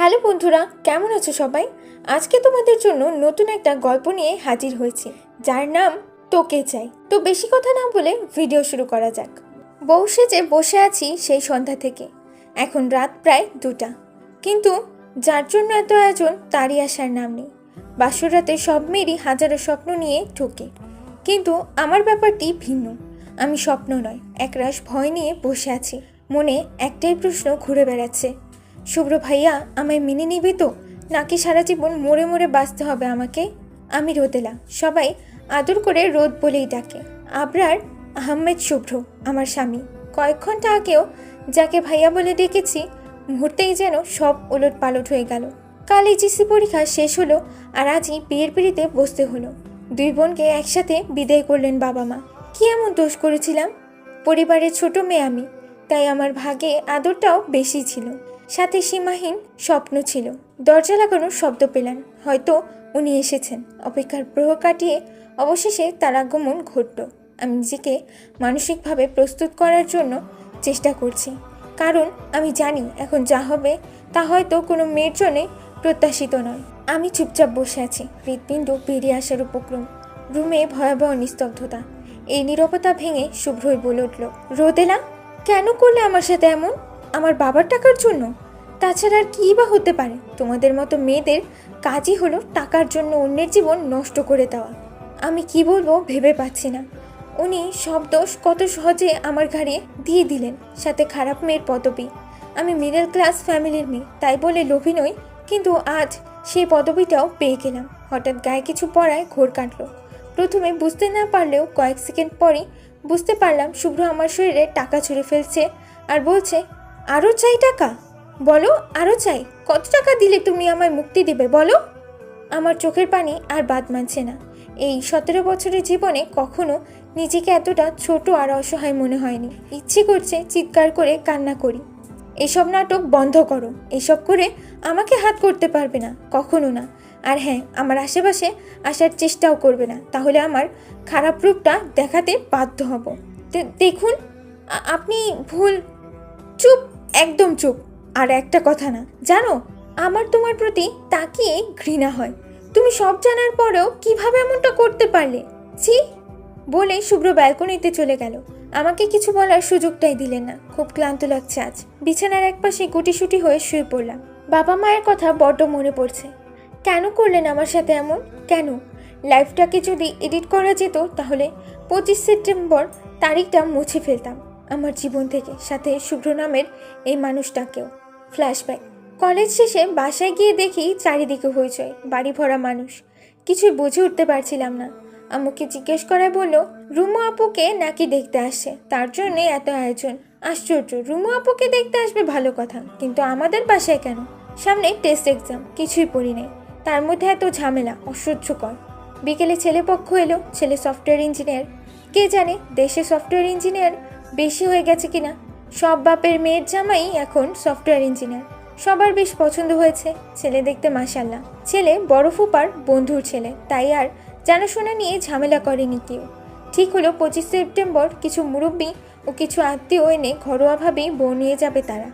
Hello বন্ধুরা, কেমন আছো সবাই? আজকে তোমাদের জন্য নতুন একটা গল্প নিয়ে হাজির হয়েছি, যার নাম তোকে চাই। তো বেশি কথা না বলে ভিডিও শুরু করা যাক। বউ সেজে বসে আছি সেই সন্ধ্যা থেকে। এখন রাত প্রায় দুটা। কিন্তু যার জন্য এত আয়োজন, তারই আসার নাম নেই। বাসরাতে সব মেয়েরই হাজারো স্বপ্ন নিয়ে ঠোকে। কিন্তু আমার ব্যাপারটি ভিন্ন। আমি স্বপ্ন নয়, একরাশ ভয় নিয়ে বসে আছি। মনে একটাই প্রশ্ন ঘুরে বেড়াচ্ছে। শুভ্র ভাইয়া, আমায় মেনে নিবে তো? নাকি সারা জীবন মরে মরে বাঁচতে হবে আমাকে? আমি রোদেলা। সবাই আদর করে রোদ বলেই ডাকে। আবরার আহমেদ শুভ্র, আমার স্বামী। কয়েক ঘণ্টা আগেও যাকে ভাইয়া বলে ডেকেছি, মুহূর্তেই যেন সব ওলট পালট হয়ে গেল। কাল এইচএসসি পরীক্ষা শেষ হলো আর আজই বিয়ের পিড়িতে বসতে হলো। দুই বোনকে একসাথে বিদায় করলেন বাবা মা। কি এমন দোষ করেছিলাম? পরিবারের ছোট মেয়ে আমি, তাই আমার ভাগে আদরটাও বেশি ছিল। সাথে সীমাহীন স্বপ্ন ছিল। দরজা লাগানোর শব্দ পেলেন। হয়তো উনি এসেছেন। অপেক্ষার প্রহ কাটিয়ে অবশেষে তার আগমন ঘটল। আমি নিজেকে মানসিকভাবে প্রস্তুত করার জন্য চেষ্টা করছি। কারণ আমি জানি এখন যা হবে তা হয়তো কোনো মেয়ের জন্যে প্রত্যাশিত নয়। আমি চুপচাপ বসে আছি। হৃৎপিণ্ড বেরিয়ে আসার উপক্রম। রুমে ভয়াবহ নিস্তব্ধতা। এই নীরবতা ভেঙে শুভ্রই বলে উঠল, রোদেলা, কেন করলে আমার সাথে এমন? আমার বাবার টাকার জন্য? তাছাড়া আর কী বা হতে পারে? তোমাদের মতো মেয়েদের কাজই হলো টাকার জন্য অন্যের জীবন নষ্ট করে দেওয়া। আমি কি বলব ভেবে পাচ্ছি না। উনি সব দোষ কত সহজে আমার ঘাড়ে দিয়ে দিলেন, সাথে খারাপ মেয়ের পদবি। আমি মিডল ক্লাস ফ্যামিলির মেয়ে, তাই বলে লোভী নই, কিন্তু আজ সেই পদবিটাও পেয়ে গেলাম। হঠাৎ গায়ে কিছু পড়ায় ঘোর কাটলো। প্রথমে বুঝতে না পারলেও কয়েক সেকেন্ড পরই বুঝতে পারলাম শুভ্র আমার শরীরে টাকা ছুঁড়ে ফেলছে আর বলছে আরও চাই টাকা? বলো আরও চাই। কত টাকা দিলে তুমি আমায় মুক্তি দেবে, বলো? আমার চোখের পানি আর বাদ মানছে না। এই সতেরো বছরের জীবনে কখনো নিজেকে এতটা ছোট আর অসহায় মনে হয়নি। ইচ্ছে করছে চিৎকার করে কান্না করি। এসব নাটক বন্ধ করো। এসব করে আমাকে হাত করতে পারবে না, কখনো না। আর হ্যাঁ আমার আশেপাশে আসার চেষ্টাও করবে না। তাহলে আমার খারাপ রূপটা দেখাতে বাধ্য হব। দেখুন আপনি ভুল। চুপ! একদম চুপ। আর একটা কথা না, জানো? আমার তোমার প্রতি তাকিয়ে ঘৃণা হয়। তুমি সব জানার পরেও কীভাবে এমনটা করতে পারলে? ছি! বলে শুভ্র ব্যালকনিতে চলে গেল। আমাকে কিছু বলার সুযোগটাই দিলেন না। খুব ক্লান্ত লাগছে আজ। বিছানার একপাশে গুটিসুটি হয়ে শুয়ে পড়লাম। বাবা মায়ের কথা বড্ড মনে পড়ছে। কেন করলেন আমার সাথে এমন? কেন? লাইফটাকে যদি এডিট করা যেত, তাহলে পঁচিশ সেপ্টেম্বর তারিখটা মুছে ফেলতাম। আমার জীবন থেকে, সাথে শুভ্র নামের এই মানুষটাকেও। ফ্ল্যাশব্যাক কলেজ শেষে বাসায় গিয়ে দেখি চারিদিকে হইচই বাড়ি ভরা মানুষ। কিছুই বুঝে উঠতে পারছিলাম না। আম্মুকে জিজ্ঞেস করায় বলল, রুমু আপুকে নাকি দেখতে আসছে? তার জন্যে এত আয়োজন। আশ্চর্য, রুমু আপুকে দেখতে আসবে ভালো কথা, কিন্তু আমাদের বাসায় কেন? সামনে টেস্ট এক্সাম কিছুই পড়ি নেই। তার মধ্যে এত ঝামেলা, অসহ্যকর। বিকেলে ছেলে পক্ষ এলো, ছেলে সফটওয়্যার ইঞ্জিনিয়ার কে জানে, দেশে সফটওয়্যার ইঞ্জিনিয়ার বেশি হয়ে গেছে কিনা সব বাপের মেয়ের জামাই এখন সফটওয়্যার ইঞ্জিনিয়ার সবার বেশ পছন্দ হয়েছে, ছেলে দেখতে মাসাল্লাহ ছেলে বড় ফুপার বন্ধুর ছেলে, তাই আর জানাশোনা নিয়ে ঝামেলা করেনি কেউ। ঠিক হলো পঁচিশ সেপ্টেম্বর, কিছু মুরব্বী ও কিছু আত্মীয় এনে ঘরোয়াভাবেই বউ নিয়ে যাবে তারা।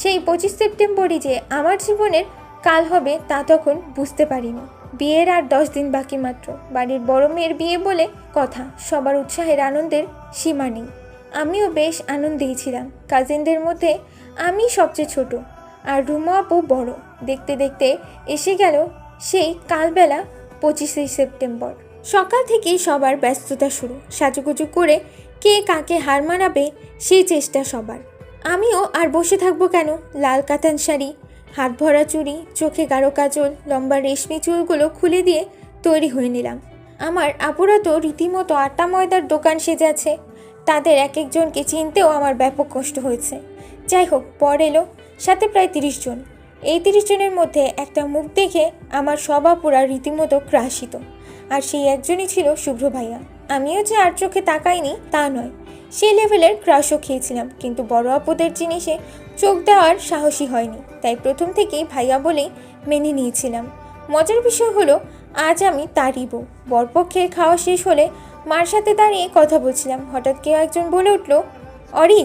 সেই পঁচিশ সেপ্টেম্বরই যে আমার জীবনের কাল হবে তা তখন বুঝতে পারিনি। বিয়ের আর দশ দিন বাকি মাত্র। বাড়ির বড় মেয়ের বিয়ে বলে কথা, সবার উৎসাহের আনন্দের সীমা নেই। আমিও বেশ আনন্দেই ছিলাম। কাজিনদের মধ্যে আমি সবচেয়ে ছোট আর রুমা আপু বড়। দেখতে দেখতে এসে গেল সেই কালবেলা পঁচিশে সেপ্টেম্বর। সকাল থেকেই সবার ব্যস্ততা শুরু। সাজুগুজু করে কে কাকে হার মানাবে সেই চেষ্টা সবার। আমিও আর বসে থাকব কেন? লাল কাতান শাড়ি হাত ভরা চুড়ি, চোখে গাঢ় কাজল, লম্বা রেশমি চুলগুলো খুলে দিয়ে তৈরি হয়ে নিলাম। আমার আপুরা তো রীতিমতো আটা ময়দার দোকান সেজেছে তাদের এক একজনকে চিনতেও আমার ব্যাপক কষ্ট হয়েছে। যাই হোক, পর এলো সাথে প্রায় তিরিশ জন। এই তিরিশ জনের মধ্যে একটা মুখ দেখে আমার সব আপুরা রীতিমতো ক্রাশিত আর সেই একজনই ছিল শুভ্র ভাইয়া। আমিও যে আর চোখে তাকাইনি, তা নয়। সেই লেভেলের ক্রাশও খেয়েছিলাম, কিন্তু বড় আপুদের জিনিসে চোখ দেওয়ার সাহসী হয়নি। তাই প্রথম থেকেই ভাইয়া বলেই মেনে নিয়েছিলাম। মজার বিষয় হলো, আজ আমি তারই বউ। বরপক্ষের খাওয়া শেষ হলে মার সাথে দাঁড়িয়ে কথা বলছিলাম। হঠাৎ কেউ একজন বলে উঠল, অরি।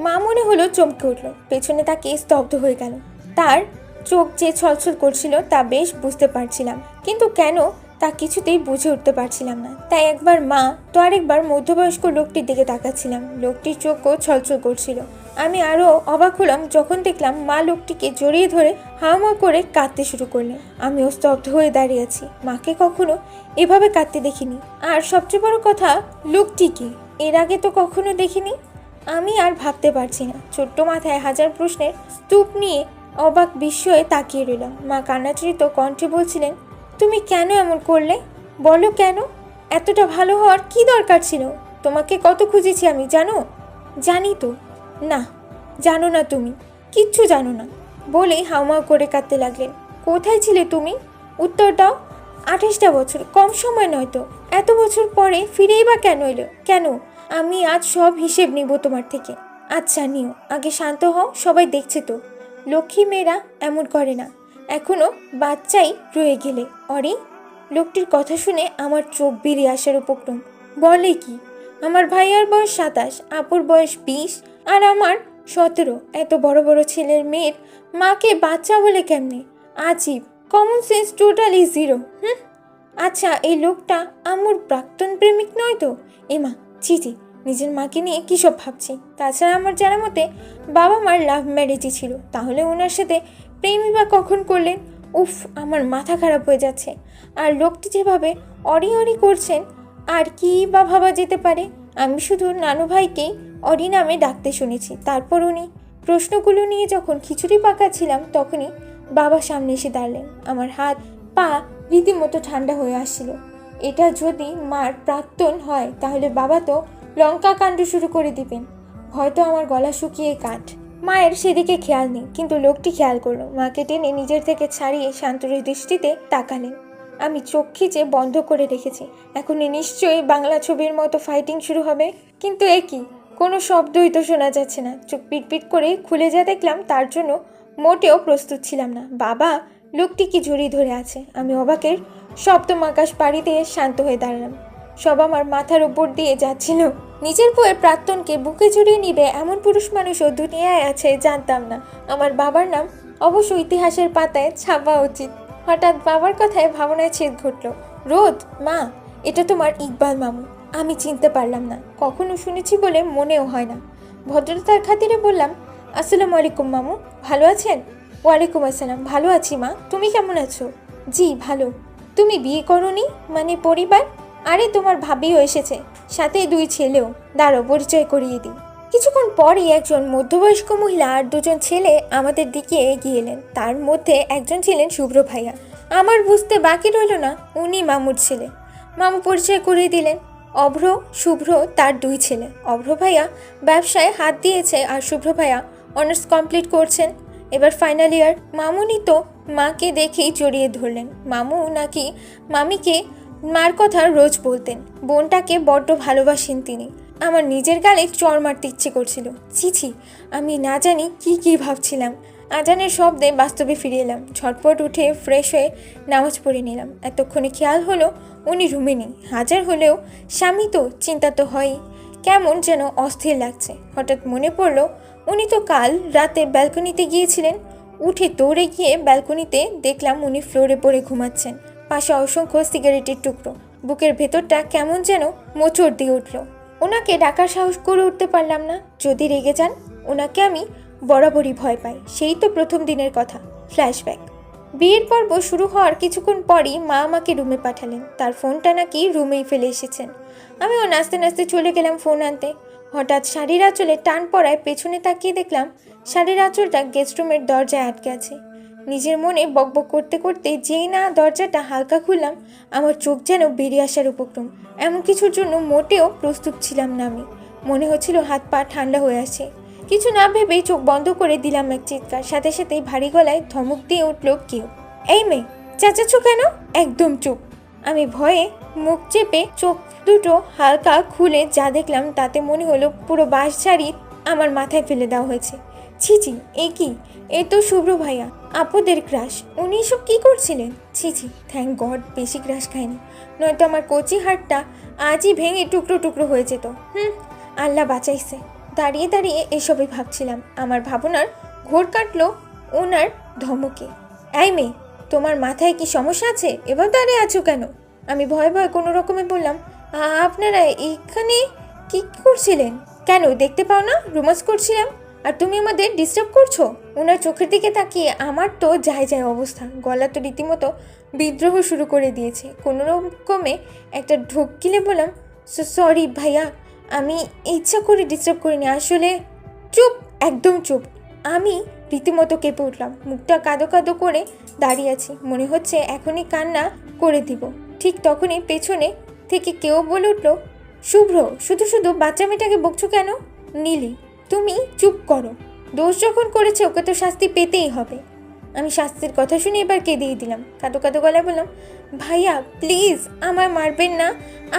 মা মনে হলো চমকে উঠল। পেছনে তাকে স্তব্ধ হয়ে গেল। তার চোখ যে ছলছল করছিল তা বেশ বুঝতে পারছিলাম। কিন্তু কেন তা কিছুতেই বুঝে উঠতে পারছিলাম না। তাই একবার মা তো আরেকবার মধ্যবয়স্ক লোকটির দিকে তাকাচ্ছিলাম। লোকটির চোখও ছলছল করছিল। আমি আরও অবাক হলাম যখন দেখলাম মা লোকটিকে জড়িয়ে ধরে হাওয়া করে কাঁদতে শুরু করলেন। আমিও স্তব্ধ হয়ে দাঁড়িয়ে আছি। মাকে কখনো এভাবে কাঁদতে দেখিনি। আর সবচেয়ে বড় কথা লোকটিকে এর আগে তো কখনো দেখিনি। আমি আর ভাবতে পারছি না। ছোট্ট মাথায় হাজার প্রশ্নের স্তূপ নিয়ে অবাক বিস্ময়ে তাকিয়ে রইলাম। মা কান্নাচরিত কণ্ঠে বলছিলেন, তুমি কেন এমন করলে? বলো কেন? এতটা ভালো হওয়ার কি দরকার ছিল? তোমাকে কত খুঁজেছি আমি, জানো? জানি তো। না, জানো না তুমি, কিচ্ছু জানো না। বলেই হাউমাউ করে কাঁদতে লাগলেন। কোথায় ছিলে তুমি? উত্তর দাও। আঠাশটা বছর, কম সময় নয় তো। এত বছর পরে ফিরেই বা কেন এলো? কেন? আমি আজ সব হিসেব নিব তোমার থেকে। আচ্ছা নিও। আগে শান্ত হও, সবাই দেখছে তো। লক্ষ্মী মেয়েরা এমন করে না। এখনও বাচ্চাই রয়ে গেলে। অরে, লোকটির কথা শুনে আমার চোখ বেরিয়ে আসার উপক্রম। বলে কি, আমার ভাইয়ার বয়স সাতাশ, আপুর বয়স বিশ আর আমার সতেরো এত বড় বড় ছেলের মেয়ের মাকে বাচ্চা বলে কেমনে? আজীব কমন সেন্স টোটালি জিরো হুম? আচ্ছা এই লোকটা আমার প্রাক্তন প্রেমিক নয় তো? এমা ছি নিজের মাকে নিয়ে কী সব ভাবছি? তাছাড়া আমার জানা মতে বাবা মার লাভ ম্যারেজই ছিল। তাহলে ওনার সাথে প্রেমই বা কখন করলেন? উফ, আমার মাথা খারাপ হয়ে যাচ্ছে। আর লোকটি যেভাবে অরি অরি করছেন, আর কি বা ভাবা যেতে পারে? আমি শুধু নানু ভাইকেই অরি নামে ডাকতে শুনেছি। তারপর উনি প্রশ্নগুলো নিয়ে যখন খিচুড়ি পাকাচ্ছিলাম তখনই বাবা সামনে এসে দাঁড়ালেন। আমার হাত, পা রীতিমতো ঠান্ডা হয়ে আসছিল। এটা যদি মার প্রাক্তন হয়, তাহলে বাবা তো লঙ্কা কাণ্ড শুরু করে দিবেন। হয়তো আমার গলা শুকিয়ে কাঠ। মায়ের সেদিকে খেয়াল নেই, কিন্তু লোকটি খেয়াল করল। মাকে টেনে নিজের থেকে ছাড়িয়ে শান্তর দৃষ্টিতে তাকালেন। আমি চোখ খিচে বন্ধ করে রেখেছি এখন নিশ্চয়ই বাংলা ছবির মতো ফাইটিং শুরু হবে। কিন্তু এ কি? কোনো শব্দই তো শোনা যাচ্ছে না। চোখ পিটপিট করে খুলে যা দেখলাম, তার জন্য মোটেও প্রস্তুত ছিলাম না। বাবা, লোকটি কি ঝুড়ি ধরে আছে? আমি অবাকের সপ্তম আকাশ পাড়ি দিয়ে শান্ত হয়ে দাঁড়ালাম। সব আমার মাথার উপর দিয়ে যাচ্ছিল। নিজের বউয়ের প্রাক্তনকে বুকে জড়িয়ে নিবে এমন পুরুষ মানুষও দুনিয়ায় আছে, জানতাম না। আমার বাবার নাম অবশ্য ইতিহাসের পাতায় ছাপা উচিত। হঠাৎ বাবার কথায় ভাবনায় ছেদ ঘটল। রোদ, মা, এটা তোমার ইকবাল মামু। আমি চিনতে পারলাম না, কখনো শুনেছি বলে মনেও হয় না। ভদ্রতার খাতিরে বললাম, আসসালামু আলাইকুম মামু, ভালো আছেন? ওয়ালাইকুম আসসালাম, ভালো আছি, মা। তুমি কেমন আছো? জি, ভালো। তুমি বিয়ে করনি? মানে পরিবার? আরে, তোমার ভাবিও এসেছে, সাথে দুই ছেলেও। দাঁড়ো পরিচয় করিয়ে দিই। কিছুক্ষণ পরই একজন মধ্যবয়স্ক মহিলা আর দুজন ছেলে আমাদের দিকে এগিয়ে এলেন। তার মধ্যে একজন ছিলেন শুভ্র ভাইয়া। আমার বুঝতে বাকি রইল না, উনি মামুর ছেলে। মামু পরিচয় করিয়ে দিলেন। অভ্র, শুভ্র, তার দুই ছেলে। অভ্র ভাইয়া ব্যবসায় হাত দিয়েছে আর শুভ্র ভাইয়া অনার্স কমপ্লিট করছেন। এবার ফাইনাল ইয়ার। মামুনি তো মাকে দেখেই জড়িয়ে ধরলেন। মামু নাকি মামিকে মার কথা রোজ বলতেন। বোনটাকে বড্ড ভালোবাসেন তিনি। আমার নিজের গালে চর মারতে ইচ্ছে করছিল। ছি আমি না জানি কি কি ভাবছিলাম। আজানের শব্দে বাস্তবে ফিরে এলাম। ঝটপট উঠে ফ্রেশ হয়ে নামাজ পড়ে নিলাম। এতক্ষণে খেয়াল হলো উনি রুমে নেই। হাজার হলেও স্বামী তো, চিন্তা তো হয়ই কেমন যেন অস্থির লাগছে। হঠাৎ মনে পড়ল উনি তো কাল রাতে ব্যালকনিতে গিয়েছিলেন। উঠে দৌড়ে গিয়ে ব্যালকনিতে দেখলাম উনি ফ্লোরে পড়ে ঘুমাচ্ছেন। পাশে অসংখ্য সিগারেটের টুকরো। বুকের ভেতরটা কেমন যেন মোচড় দিয়ে উঠল। ওনাকে ডাকার সাহস করে উঠতে পারলাম না। যদি রেগে যান, ওনাকে আমি বরাবরই ভয় পাই। সেই তো প্রথম দিনের কথা। ফ্ল্যাশব্যাক। বিয়ের পর্ব শুরু হওয়ার কিছুক্ষণ পরই মা আমাকে রুমে পাঠালেন। তার ফোনটা নাকি রুমেই ফেলে এসেছেন। আমি আমিও নাচতে নাচতে চলে গেলাম ফোন আনতে। হঠাৎ শাড়ির আঁচলে টান পড়ায় পেছনে তাকিয়ে দেখলাম, শাড়ির আঁচলটা গেস্ট রুমের দরজায় আটকে আছে। নিজের মনে বকবক করতে করতে যেই না দরজাটা হালকা খুললাম, আমার চোখ যেন বেরিয়ে আসার উপক্রম। এমন কিছুর জন্য মোটেও প্রস্তুত ছিলাম না আমি। মনে হচ্ছিল হাত পা ঠান্ডা হয়ে আছে। কিছু না ভেবেই চোখ বন্ধ করে দিলাম এক চিৎকার, সাথে সাথেই ভারী গলায় ধমক দিয়ে উঠল কেউ। এই মেয়ে, চাচাচ্ছ কেন? একদম চুপ। আমি ভয়ে মুখ চেপে চোখ দুটো হালকা খুলে যা দেখলাম, তাতে মনে হলো পুরো বাঁশ ছাড়ি আমার মাথায় ফেলে দেওয়া হয়েছে। ছি ছি, এ কি? এ তো শুভ্র ভাইয়া, আপদের ক্রাশ। উনি এসব কী করছিলেন? ছি ছি থ্যাংক গড বেশি ক্রাশ খায়নি। নয়তো আমার কচি হাটটা আজই ভেঙে টুকরো টুকরো হয়ে যেত। হুম, আল্লাহ বাঁচাইছে। দাঁড়িয়ে দাঁড়িয়ে এসবই ভাবছিলাম। আমার ভাবনার ঘোর কাটলো ওনার ধমকে। এই মেয়ে, তোমার মাথায় কি সমস্যা আছে? এবার দাঁড়িয়ে আছো কেন? আমি ভয় ভয় কোনো রকমে বললাম আপনারা এখানে কি করছিলেন? কেন, দেখতে পাও না? রোমান্স করছিলাম? আর তুমি আমাদের ডিস্টার্ব করছ? ওনার চোখের দিকে তাকিয়ে আমার তো যায় যায় অবস্থা। গলা তো রীতিমতো বিদ্রোহ শুরু করে দিয়েছে। কোনো রকমে একটা ঢোক গিলে বললাম সরি ভাইয়া, আমি ইচ্ছা করে ডিস্টার্ব করিনি। আসলে চুপ, একদম চুপ। আমি রীতিমতো কেঁপে উঠলাম। মুখটা কাদো কাদো করে দাঁড়িয়ে আছি। মনে হচ্ছে এখনই কান্না করে দিব। ঠিক তখনই পেছনে থেকে কেউ বলে উঠল, শুভ্র, শুধু শুধু বাচ্চা মেয়েটাকে বকছো কেন? নীলি তুমি চুপ করো। দোষ যখন করেছে, ওকে তো শাস্তি পেতেই হবে। আমি শাস্তির কথা শুনে এবার কেঁদেই দিলাম। কাদো কাদো গলায় বললাম, ভাইয়া, প্লিজ, আমায় মারবেন না।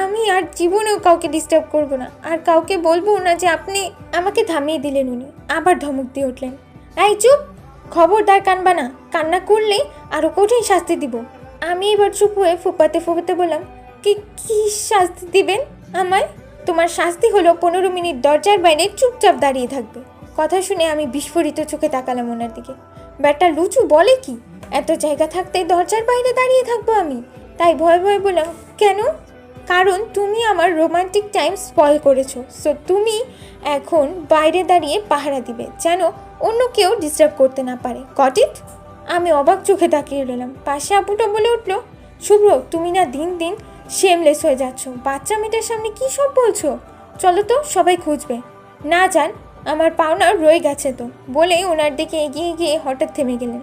আমি আর জীবনেও কাউকে ডিস্টার্ব করব না। আর কাউকে বলব না যে আপনি আমাকে থামিয়ে দিলেন উনি। আবার ধমক দিয়ে উঠলেন, এই চুপ! খবরদার কানবা না। কান্না করলে আরও কঠিন শাস্তি দিব। আমি এবার চুপ হয়ে ফুপাতে ফুপাতে বললাম, কি কি শাস্তি দিবেন আমায়? তোমার শাস্তি হলো পনেরো মিনিট দরজার বাইরে চুপচাপ দাঁড়িয়ে থাকবে। কথা শুনে আমি বিস্ফোরিত চোখে তাকালাম ওনার দিকে। ব্যাটা লুচু বলে কি? এত জায়গা থাকতে দরজার বাইরে দাঁড়িয়ে থাকব আমি? তাই ভয় ভয় বললাম, কেন? কারণ তুমি আমার রোমান্টিক টাইম স্পয়েল করেছ। সো তুমি এখন বাইরে দাঁড়িয়ে পাহারা দিবে, যেন অন্য কেউ ডিস্টার্ব করতে না পারে। গট ইট আমি অবাক চোখে তাকিয়ে রইলাম। পাশে আপুটা বলে উঠল, শুভ্র, তুমি না দিন দিন শেমলেস হয়ে যাচ্ছ। বাচ্চা মেয়েটার সামনে কী সব বলছো? চলো তো, সবাই খুঁজবে। না যান আমার পাওনা রয়ে গেছে তো। বলেই ওনার দিকে এগিয়ে গিয়ে হঠাৎ থেমে গেলেন।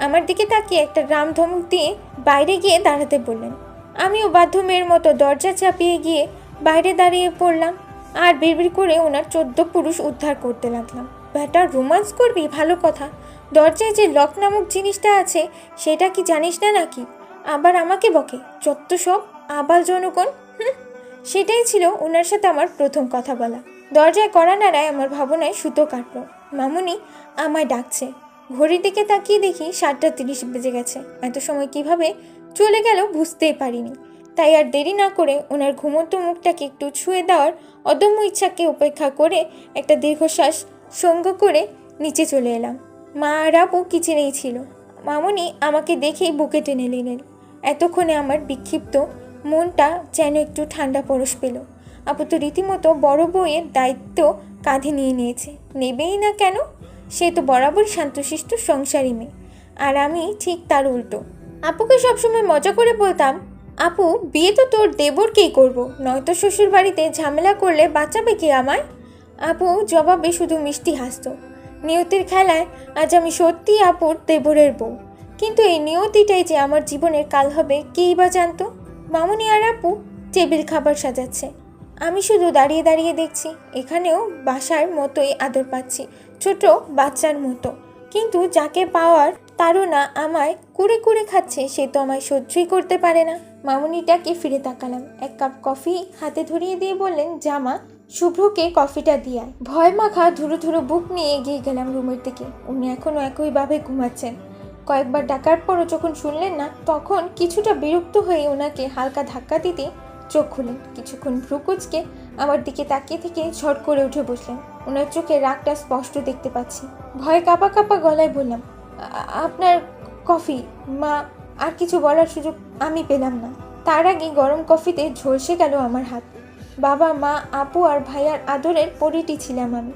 আমার দিকে তাকিয়ে একটা রাম ধমক দিয়ে বাইরে গিয়ে দাঁড়াতে বললেন। আমিও বাধ্য মেয়ের মতো দরজা চাপিয়ে গিয়ে বাইরে দাঁড়িয়ে পড়লাম আর বিড়বিড় করে ওনার চোদ্দ পুরুষ উদ্ধার করতে লাগলাম। ব্যাটা, রোমান্স করবি? ভালো কথা। দরজায় যে লক নামক জিনিসটা আছে, সেটা কি জানিস না নাকি? আবার আমাকে বকে? যত সব আবাল জনগণ? সেটাই ছিল ওনার সাথে আমার প্রথম কথা বলা। দরজায় কড়া নাড়ায় আমার ভাবনায় সুতো কাটলো। মামুনি আমায় ডাকছে। ঘড়ির দিকে তাকিয়ে দেখি সাতটা তিরিশ বেজে গেছে। এত সময় কীভাবে চলে গেল বুঝতেই পারিনি। তাই আর দেরি না করে ওনার ঘুমন্ত মুখটাকে একটু ছুঁয়ে দেওয়ার অদম্য ইচ্ছাকে উপেক্ষা করে একটা দীর্ঘশ্বাস সঙ্গ করে নিচে চলে এলাম। মা আর আপু কিচেনেই ছিল। মামুনি আমাকে দেখেই বুকে টেনে নিলেন। এতক্ষণে আমার বিক্ষিপ্ত মনটা যেন একটু ঠান্ডা পরশ পেল। আপু তো রীতিমতো বড় বউয়ের দায়িত্ব কাঁধে নিয়ে নিয়েছে। নেবেই না কেন? সে তো বরাবর শান্তশিষ্ট সংসারী মেয়ে। আর আমি ঠিক তার উল্টো। আপুকে সবসময় মজা করে বলতাম, আপু, বিয়ে তো তোর দেবর দেবরকেই করব, নয়তো শ্বশুর বাড়িতে ঝামেলা করলে বাঁচাবে কি আমায়? আপু জবাবে শুধু মিষ্টি হাসতো, নিয়তির খেলায় আজ আমি সত্যি আপুর দেবরের বউ। কিন্তু এই নিয়তিটাই যে আমার জীবনের কাল হবে কেই বা জানতো? মামুনি আর আপু টেবিল খাবার সাজাচ্ছে। আমি শুধু দাঁড়িয়ে দাঁড়িয়ে দেখছি, এখানেও বাসার মতোই আদর পাচ্ছি, ছোট বাচ্চার মতো। কিন্তু যাকে পাওয়ার তারও না আমায় কুড়ে কুড়ে খাচ্ছে, সে তো আমায় সহ্যই করতে পারে না। মামুনিটাকে ফিরে তাকালাম, এক কাপ কফি হাতে ধরিয়ে দিয়ে বললেন, জামা, শুভ্রকে কফিটা দিয়ে। ভয় মাখা ধুরো ধুরো বুক নিয়ে এগিয়ে গেলাম রুমের দিকে। উনি এখনও একইভাবে ঘুমাচ্ছেন। কয়েকবার ডাকার পরও যখন শুনলেন না, তখন কিছুটা বিরক্ত হয়ে ওনাকে হালকা ধাক্কা দিতে চোখ খুলেন কিছুক্ষণ ভ্রুকুচকে আমার দিকে তাকিয়ে থেকে ঝট করে উঠে বসলেন। ওনার চোখে রাগটা স্পষ্ট দেখতে পাচ্ছি। ভয় কাঁপা কাঁপা গলায় বললাম আপনার কফি? মা, আর কিছু বলার সুযোগ আমি পেলাম না। তার আগে গরম কফিতে ঝলসে গেল আমার হাত। বাবা, মা, আপু আর ভাইয়ার আদরের পরিটি ছিলাম আমি।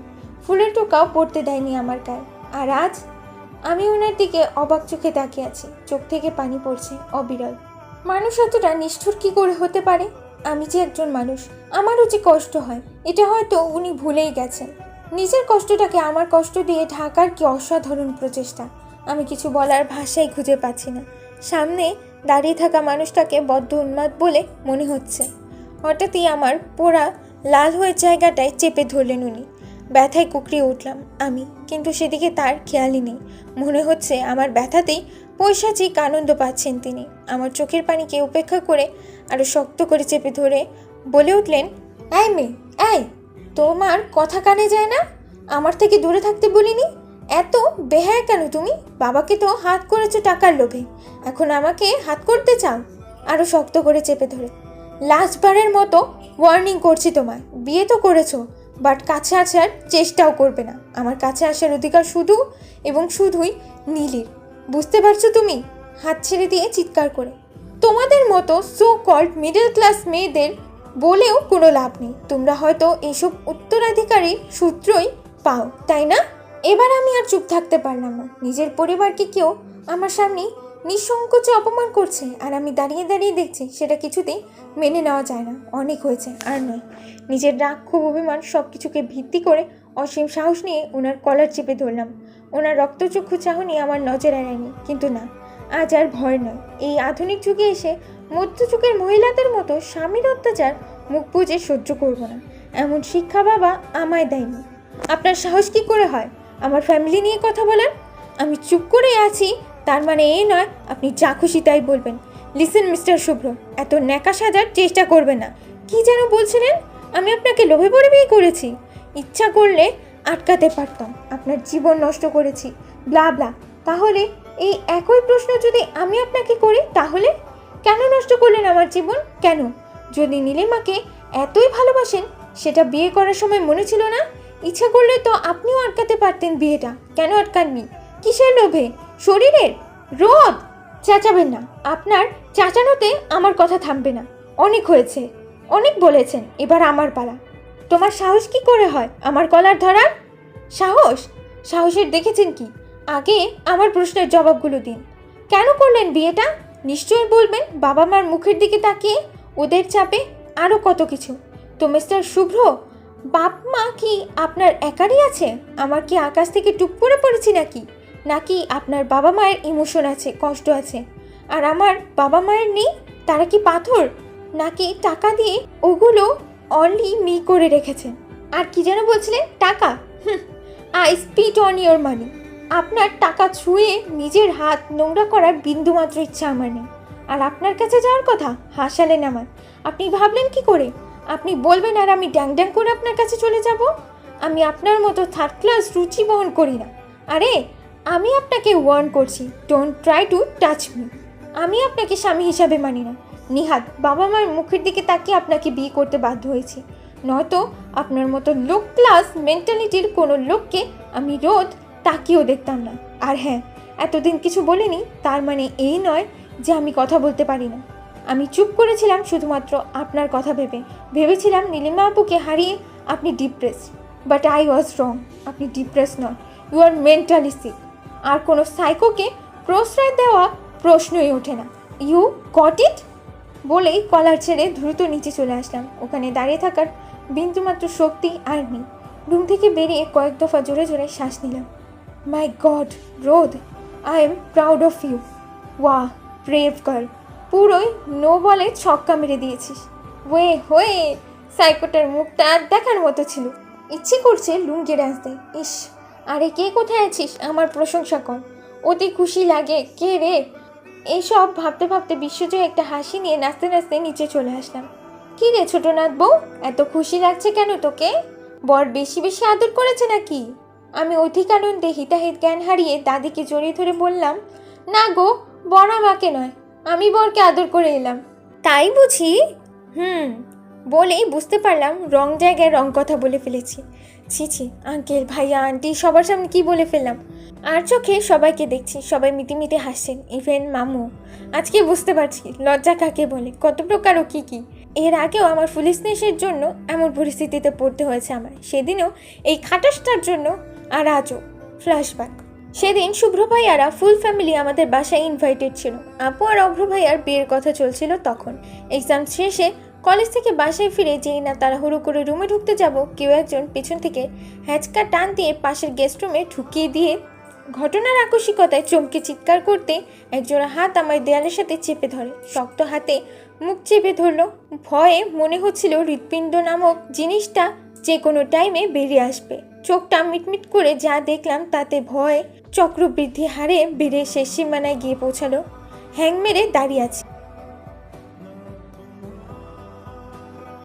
ফুলের টোকাও পড়তে দেয়নি আমার গায়ে। আর আজ আমি ওনার দিকে অবাক চোখে তাকিয়ে আছি। চোখ থেকে পানি পড়ছে, অবিরল। মানুষ এতটা নিষ্ঠুর কি করে হতে পারে? আমি যে একজন মানুষ, আমারও যে কষ্ট হয়, এটা হয়তো উনি ভুলেই গেছেন। নিজের কষ্টটাকে আমার কষ্ট দিয়ে ঢাকার কি অসাধারণ প্রচেষ্টা? আমি কিছু বলার ভাষাই খুঁজে পাচ্ছি না। সামনে দাঁড়িয়ে থাকা মানুষটাকে বদ্ধ উন্মাদ বলে মনে হচ্ছে। হঠাৎই আমার পোড়া, লাল হয়ে জায়গাটায় চেপে ধরলেন উনি। ব্যথায় কুকড়িয়ে উঠলাম আমি, কিন্তু সেদিকে তার খেয়ালই নেই। মনে হচ্ছে আমার ব্যথাতেই পৈশাচিক আনন্দ পাচ্ছেন তিনি। আমার চোখের পানিকে উপেক্ষা করে আরও শক্ত করে চেপে ধরে বলে উঠলেন, এই মেয়ে, এই, তোমার কথা কানে যায় না? আমার থেকে দূরে থাকতে বলিনি? এত বেহায় কেন তুমি? বাবাকে তো হাত করেছ টাকার লোভে। এখন আমাকে হাত করতে চাও? আরও শক্ত করে চেপে ধরে লাস্টবারের মতো ওয়ার্নিং করছি তোমায়। বিয়ে তো করেছ। বাট কাছে আসার চেষ্টাও করবে না। আমার কাছে আসার অধিকার শুধু এবং শুধুই নীলির। বুঝতে পারছ তুমি? হাত ছেড়ে দিয়ে চিৎকার করে। তোমাদের মতো সো কল্ড মিডল ক্লাস মেয়েদের বলেও কোনো লাভ নেই। তোমরা হয়তো এইসব উত্তরাধিকারী সূত্রই পাও, তাই না? এবার আমি আর চুপ থাকতে পারলাম না। নিজের পরিবারকে কেউ আমার সামনে নিঃসংকোচে অপমান করছে। আর আমি দাঁড়িয়ে দাঁড়িয়ে দেখছি সেটা কিছুতেই মেনে নেওয়া যায় না। অনেক হয়েছে, আর নয়। নিজের রাগ খুব অভিমান সব কিছুকে ভিত্তি করে অসীম সাহস নিয়ে ওনার কলার চেপে ধরলাম। ওনার রক্তচক্ষু চাহনি আমার নজর এড়ায়নি কিন্তু না, আজ আর ভয় নয়। এই আধুনিক যুগে এসে মধ্যযুগের মহিলাদের মতো স্বামীর অত্যাচার মুখ বুজে সহ্য করব না। এমন শিক্ষা বাবা আমায় দেয়নি। আপনার সাহস কি করে হয়? আমার ফ্যামিলি নিয়ে কথা বলার? আমি চুপ করে আছি। তার মানে এই নয়, আপনি যা খুশি তাই বলবেন। লিসেন মিস্টার শুভ্র, এত ন্যাকা সাজার চেষ্টা করবেন না। কি যেন বলছিলেন? আমি আপনাকে লোভে পড়ে বিয়ে করেছি। ইচ্ছা করলে আটকাতে পারতাম, আপনার জীবন নষ্ট করেছি ব্লা ব্লা তাহলে এই একই প্রশ্ন যদি আমি আপনাকে করি, তাহলে? কেন নষ্ট করলেন আমার জীবন? কেন? যদি নীলিমাকে এতই ভালোবাসেন, সেটা বিয়ে করার সময় মনে ছিল না? ইচ্ছা করলে তো আপনিও আটকাতে পারতেন বিয়েটা। কেন আটকাননি? কিসের লোভে? শরীরের? রোদ? চেঁচাবেন না। আপনার চেঁচানোতে আমার কথা থামবে না। অনেক হয়েছে। অনেক বলেছেন, এবার আমার পালা। তোমার সাহস কি করে হয়? আমার কলার ধরার? সাহস? সাহসের দেখেছেন কি? আগে আমার প্রশ্নের জবাবগুলো দিন। কেন করলেন বিয়েটা? নিশ্চয়ই বলবেন বাবা মার মুখের দিকে তাকিয়ে ওদের চাপে আরও কত কিছু। তো মিস্টার শুভ্র বাপ মা কি আপনার একারই আছে? আমার কি আকাশ থেকে টুপ করে পড়েছি নাকি? নাকি আপনার বাবা মায়ের ইমোশন আছে, কষ্ট আছে? আর আমার বাবা মায়ের নেই, তারা কি পাথর? নাকি টাকা দিয়ে ওগুলো অনলি মি করে রেখেছেন? আর কি যেন বলছিলেন? টাকা? I spit on your money আপনার টাকা ছুঁয়ে নিজের হাত নোংরা করার বিন্দুমাত্র ইচ্ছা আমার নেই। আর আপনার কাছে যাওয়ার কথা? হাসালেন আমার। আপনি ভাবলেন কি করে? আপনি বলবেন আর আমি ড্যাং ড্যাং করে আপনার কাছে চলে যাব? আমি আপনার মতো থার্ড ক্লাস রুচি বহন করি না। আরে আমি আপনাকে ওয়ার্ন করছি don't try to touch me আমি আপনাকে স্বামী হিসাবে মানি না। নিহাত বাবা মার মুখের দিকে তাকিয়ে আপনাকে বিয়ে করতে বাধ্য হয়েছি। নয়তো আপনার মতো লো ক্লাস মেন্টালিটির কোনো লোককে আমি রোদ তাকিয়েও দেখতাম না। আর হ্যাঁ এতদিন কিছু বলিনি, তার মানে এই নয় যে আমি কথা বলতে পারি না। আমি চুপ করেছিলাম শুধুমাত্র আপনার কথা ভেবে। ভেবেছিলাম নীলিমা আপুকে হারিয়ে আপনি depress but I was wrong আপনি ডিপ্রেস নন। ইউ আর মেন্টালি সিক আর কোনো সাইকোকে প্রশ্রয় দেওয়া প্রশ্নই ওঠে না। ইউ গট ইট বলেই কলার ছেড়ে দ্রুত নিচে চলে আসলাম। ওখানে দাঁড়িয়ে থাকার বিন্দুমাত্র শক্তি আর নেই। রুম থেকে বেরিয়ে কয়েক দফা জোরে জোরে শ্বাস নিলাম। মাই গড রোদ I am proud of you what a brave girl পুরোই নো বলে ছক্কা মেরে দিয়েছিস। ওয়ে হয়ে সাইকোটার মুখটা দেখার মতো ছিল। ইচ্ছে করছে লুঙ্গি ডান্স দেয় ইস আরে কে কোথায় আছিস? আমার প্রশংসা কর। অতি খুশি লাগে। কে রে? এইসব ভাবতে ভাবতে বিশ্বজয় একটা হাসি নিয়ে নাচতে নাচতে নিচে চলে আসলাম। কি রে ছোটনাথ বউ? এত খুশি লাগছে কেন তোকে? বর বেশি বেশি আদর করেছে নাকি? আমি অধিক আনন্দে হিতাহিত জ্ঞান হারিয়ে দাদিকে জড়িয়ে ধরে বললাম, না গো, বর আমাকে নয়। আমি বরকে আদর করে এলাম। তাই বুঝি? হুম, বলেই বুঝতে পারলাম রং জায়গায় রং কথা বলে ফেলেছি। ছি ছি, আঙ্কেল, ভাইয়া, আন্টি, সবার সামনে কি বলে ফেললাম? আর চোখে সবাইকে দেখছি, সবাই মিটিমিটে হাসছেন ইভেন মামু। আজকে বুঝতে পারছি, লজ্জা কাকে বলে, কত প্রকার ও কী কী। এর আগেও আমার ফুলিশনেসের জন্য এমন পরিস্থিতিতে পড়তে হয়েছে আমার সেদিনও এই খাটাসটার জন্য আর আজও ফ্ল্যাশব্যাক সেদিন শুভ্র ভাইয়ারা ফুল ফ্যামিলি আমাদের বাসায় ইনভাইটেড ছিল। আপু আর অভ্র ভাইয়ার বিয়ের কথা চলছিল তখন। এক্সাম শেষে কলেজ থেকে বাসায় ফিরে যেই না তাড়াহুড়ো করে রুমে ঢুকতে যাব, কেউ একজন পেছন থেকে হ্যাচকা টান দিয়ে পাশের গেস্ট রুমে ঢুকিয়ে দিয়ে ঘটনার আকস্মিকতায় চমকে চিৎকার করতে একজোড়া হাত আমার দেয়ালের সাথে চেপে ধরে। শক্ত হাতে মুখ চেপে ধরলো। ভয়ে মনে হচ্ছিল হৃৎপিণ্ড নামক জিনিসটা যে কোনো টাইমে বেরিয়ে আসবে। চোখটা মিটমিট করে যা দেখলাম তাতে ভয় চক্রবৃদ্ধি হারে বেড়ে শেষ সীমানায় গিয়ে পৌঁছালো। হ্যাং মেরে দাঁড়িয়ে আছে।